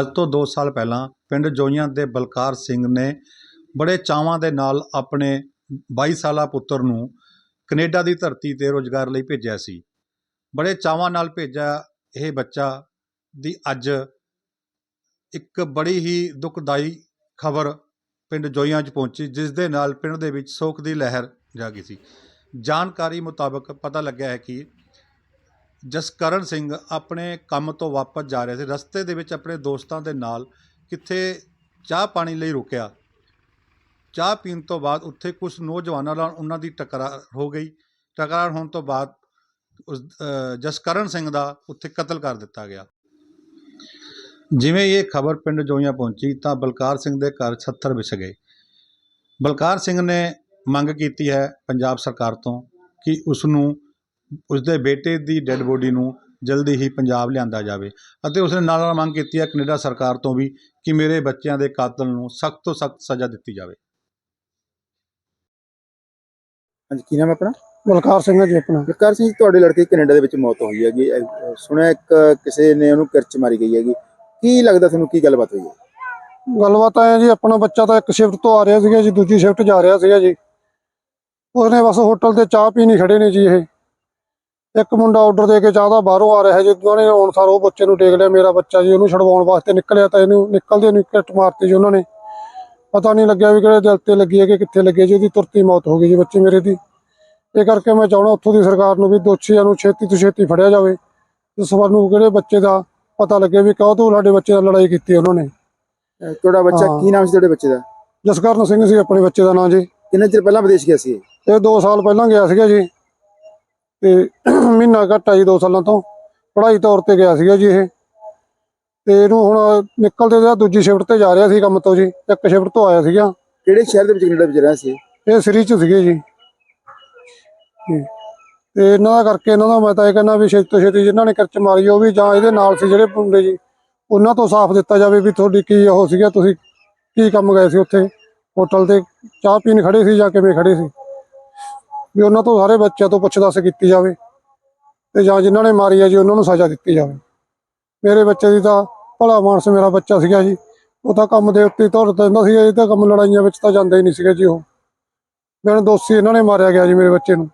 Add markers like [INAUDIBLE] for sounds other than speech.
ਅੱਜ ਤੋਂ ਦੋ ਸਾਲ ਪਹਿਲਾਂ ਪਿੰਡ ਜੋਈਆਂ ਦੇ ਬਲਕਾਰ ਸਿੰਘ ਨੇ ਬੜੇ ਚਾਵਾਂ ਦੇ ਨਾਲ ਆਪਣੇ 22 ਸਾਲਾ ਪੁੱਤਰ ਨੂੰ ਕੈਨੇਡਾ ਦੀ ਧਰਤੀ ਤੇ ਰੋਜ਼ਗਾਰ ਲਈ ਭੇਜਿਆ ਸੀ। ਬੜੇ ਚਾਵਾਂ ਨਾਲ ਭੇਜਿਆ ਇਹ ਬੱਚਾ ਦੀ ਅੱਜ ਇੱਕ ਬੜੀ ਹੀ ਦੁਖਦਾਈ ਖਬਰ ਪਿੰਡ ਜੋਈਆਂ 'ਚ ਪਹੁੰਚੀ, ਜਿਸ ਦੇ ਨਾਲ ਪਿੰਡ ਦੇ ਵਿੱਚ ਸੋਗ ਦੀ ਲਹਿਰ ਜਾਗੀ ਸੀ। ਜਾਣਕਾਰੀ ਮੁਤਾਬਕ ਪਤਾ ਲੱਗਿਆ ਹੈ ਕਿ ਜਸਕਰਨ ਸਿੰਘ ਆਪਣੇ ਕੰਮ ਤੋਂ ਵਾਪਸ ਜਾ ਰਿਹਾ ਸੀ। ਰਸਤੇ ਦੇ ਵਿੱਚ ਆਪਣੇ ਦੋਸਤਾਂ ਦੇ ਨਾਲ ਕਿੱਥੇ ਚਾਹ ਪਾਣੀ ਲਈ ਰੁਕਿਆ। ਚਾਹ ਪੀਣ ਤੋਂ ਬਾਅਦ ਉੱਥੇ ਕੁਝ ਨੌਜਵਾਨਾਂ ਨਾਲ ਉਹਨਾਂ ਦੀ ਟਕਰਾਰ ਹੋ ਗਈ। ਟਕਰਾਰ ਹੋਣ ਤੋਂ ਬਾਅਦ ਉਸ ਜਸਕਰਨ ਸਿੰਘ ਦਾ ਉੱਥੇ ਕਤਲ ਕਰ ਦਿੱਤਾ ਗਿਆ। ਜਿਵੇਂ ਇਹ ਖਬਰ ਪਿੰਡ ਜੋਈਆਂ ਪਹੁੰਚੀ ਤਾਂ ਬਲਕਾਰ ਸਿੰਘ ਦੇ ਘਰ ਛੱਤਰ ਵਿਛ ਗਏ। ਬਲਕਾਰ ਸਿੰਘ ਨੇ ਮੰਗ ਕੀਤੀ ਹੈ ਪੰਜਾਬ ਸਰਕਾਰ ਤੋਂ ਕਿ ਉਸ ਨੂੰ ਉਸਦੇ ਬੇਟੇ ਦੀ ਡੈੱਡ ਬੋਡੀ ਨੂੰ ਜਲਦੀ ਹੀ ਪੰਜਾਬ ਲਿਆਂਦਾ ਜਾਵੇ ਅਤੇ ਉਸਨੇ ਨਾਲ ਨਾਲ ਮੰਗ ਕੀਤੀ ਹੈ ਕੈਨੇਡਾ ਸਰਕਾਰ ਤੋਂ ਵੀ ਕਿ ਮੇਰੇ ਬੱਚਿਆਂ ਦੇ ਕਾਤਲ ਨੂੰ ਸਖਤ ਤੋਂ ਸਖਤ ਸਜ਼ਾ ਦਿੱਤੀ ਜਾਵੇ। ਹਾਂਜੀ ਕੀ ਨਾਮ ਹੈ ਆਪਣਾ? ਬਲਕਾਰ ਸਿੰਘ ਹੈ ਜੀ ਆਪਣਾ। ਵਿਕਾਰ ਸਿੰਘ ਜੀ, ਤੁਹਾਡੇ ਲੜਕੇ ਦੀ ਕੈਨੇਡਾ ਦੇ ਵਿੱਚ ਮੌਤ ਹੋਈ ਹੈਗੀ। ਅਹ ਸੁਣਿਆ ਇੱਕ ਕਿਸੇ ਨੇ ਉਹਨੂੰ ਕਿਰਚ ਮਾਰੀ ਗਈ ਹੈਗੀ। ਕੀ ਲੱਗਦਾ ਤੁਹਾਨੂੰ ਕੀ ਗੱਲਬਾਤ ਹੋਈ ਹੈ? ਗੱਲਬਾਤ ਆਇਆ ਜੀ ਆਪਣਾ ਬੱਚਾ ਤਾਂ ਇੱਕ ਸ਼ਿਫਟ ਤੋਂ ਆ ਰਿਹਾ ਸੀਗਾ ਜੀ ਦੂਜੀ ਸ਼ਿਫਟ ਜਾ ਰਿਹਾ ਸੀਗਾ ਜੀ। ਉਹਨੇ ਬਸ ਹੋਟਲ ਤੇ ਚਾਹ ਪੀਣੀ ਖੜੇ ਨੇ ਜੀ ਇਹ। ਇੱਕ ਮੁੰਡਾ ਆਰਡਰ ਦੇ ਕੇ ਚਾਹ ਦਾ ਬਾਹਰੋਂ ਆ ਰਿਹਾ ਜੀ ਉਹਨਾਂ ਨੇ ਆਉਣ ਸਾਰ ਉਹ ਬੱਚੇ ਨੂੰ ਟੇਕ ਲਿਆ ਮੇਰਾ ਬੱਚਾ ਜੀ ਉਹਨੂੰ ਛਡਵਾਉਣ ਵਾਸਤੇ ਨਿਕਲਿਆ ਤਾਂ ਇਹਨੂੰ ਨਿਕਲਦੇ ਨੂੰ ਕਿੱਟ ਮਾਰਤੀ ਜੀ ਉਹਨਾਂ ਨੇ। ਪਤਾ ਨਹੀਂ ਲੱਗਿਆ ਵੀ ਕਿਹੜੇ ਦਿਲ ਤੇ ਲੱਗੀ ਹੈ ਕਿ ਕਿੱਥੇ ਲੱਗੀ ਹੈ ਜੀ ਉਹਦੀ ਤੁਰਤੀ ਮੌਤ ਹੋ ਗਈ ਜੀ ਬੱਚੇ ਮੇਰੇ ਦੀ। ਇਹ ਕਰਕੇ ਮੈਂ ਚਾਹਣਾ ਉੱਥੋਂ ਦੀ ਸਰਕਾਰ ਨੂੰ ਵੀ ਦੋਸ਼ੀਆਂ ਨੂੰ ਛੇਤੀ ਤੋਂ ਛੇਤੀ ਫੜਿਆ ਜਾਵੇ ਤੇ ਸਾਨੂੰ ਕਿਹੜੇ ਬੱਚੇ ਦਾ ਪਤਾ ਲੱਗੇ ਵੀ ਕਿਉਂ ਤੋਂ ਸਾਡੇ ਬੱਚੇ ਨਾਲ ਲੜਾਈ ਕੀਤੀ ਉਹਨਾਂ ਨੇ। ਤੁਹਾਡਾ ਬੱਚਾ। ਕੀ ਨਾਮ ਸੀ ਤੁਹਾਡੇ ਬੱਚੇ ਦਾ? ਜਸਕਰਨ ਸਿੰਘ ਸੀ ਆਪਣੇ ਬੱਚੇ ਦਾ ਨਾਂ ਜੀ। ਕਿੰਨੇ ਚਿਰ ਪਹਿਲਾਂ ਵਿਦੇਸ਼ ਗਿਆ ਸੀ ਇਹ? ਇਹ 2 ਸਾਲ ਪਹਿਲਾਂ ਗਿਆ ਸੀਗਾ ਜੀ। ਤੇ [CLEARS THROAT] ਮਹੀਨਾ ਘੱਟ ਜੀ 2 ਸਾਲਾਂ ਤੋਂ। ਪੜ੍ਹਾਈ ਤੌਰ ਤੇ ਗਿਆ ਸੀਗਾ ਜੀ ਇਹ। ਤੇ ਇਹਨੂੰ ਹੁਣ ਨਿਕਲਦੇ ਦਾ ਦੂਜੀ ਸ਼ਿਫਟ ਤੇ ਜਾ ਰਿਹਾ ਸੀ ਕੰਮ ਤੋਂ ਜੀ। ਇੱਕ ਸ਼ਿਫਟ ਤੋਂ ਆਇਆ ਸੀਗਾ। ਕਿਹੜੇ ਸ਼ਹਿਰ ਦੇ ਵਿੱਚ ਕੈਨੇਡਾ ਵਿੱਚ ਰਿਹਾ ਸੀ ਇਹ? ਸ੍ਰੀ ਚ ਸੀਗੇ ਜੀ। ਤੇ ਇਹਨਾਂ ਦਾ ਕਰਕੇ ਇਹਨਾਂ ਦਾ ਮੈਂ ਤਾਂ ਇਹ ਕਹਿੰਦਾ ਵੀ ਛੇਤੀ ਤੋਂ ਛੇਤੀ ਜਿਨ੍ਹਾਂ ਨੇ ਕਿਰਚ ਮਾਰੀ ਉਹ ਵੀ ਜਾਂ ਇਹਦੇ ਨਾਲ ਸੀ ਜਿਹੜੇ ਮੁੰਡੇ ਜੀ ਉਹਨਾਂ ਤੋਂ ਸਾਫ਼ ਦਿੱਤਾ ਜਾਵੇ ਵੀ ਤੁਹਾਡੀ ਕੀ ਉਹ ਸੀਗਾ ਤੁਸੀਂ ਕੀ ਕੰਮ ਗਏ ਸੀ ਉੱਥੇ? ਹੋਟਲ ਤੇ ਚਾਹ ਪੀਣ ਖੜੇ ਸੀ ਜਾਂ ਕਿਵੇਂ ਖੜੇ ਸੀ? ਵੀ ਉਹਨਾਂ ਤੋਂ ਸਾਰੇ ਬੱਚਿਆਂ ਤੋਂ ਪੁੱਛ ਕੀਤੀ ਜਾਵੇ ਤੇ ਜਾਂ ਜਿਨ੍ਹਾਂ ਨੇ ਮਾਰੀ ਹੈ ਜੀ, ਉਹਨਾਂ ਨੂੰ ਸਜ਼ਾ ਦਿੱਤੀ ਜਾਵੇ। ਮੇਰੇ ਬੱਚੇ ਦੀ ਤਾਂ ਭਲਾ ਮਾਨਸ ਮੇਰਾ ਬੱਚਾ ਸੀਗਾ ਜੀ। ਉਹ ਤਾਂ ਕੰਮ ਦੇ ਉੱਤੇ ਤੁਰ ਦਿੰਦਾ ਸੀਗਾ, ਇਹ ਤਾਂ ਕੰਮ ਲੜਾਈਆਂ ਵਿੱਚ ਤਾਂ ਜਾਂਦਾ ਹੀ ਨਹੀਂ ਸੀਗਾ ਜੀ ਉਹ। ਮੈਨੂੰ ਦੋਸ਼ੀ ਇਹਨਾਂ ਨੇ ਮਾਰਿਆ ਗਿਆ ਜੀ ਮੇਰੇ ਬੱਚੇ ਨੂੰ।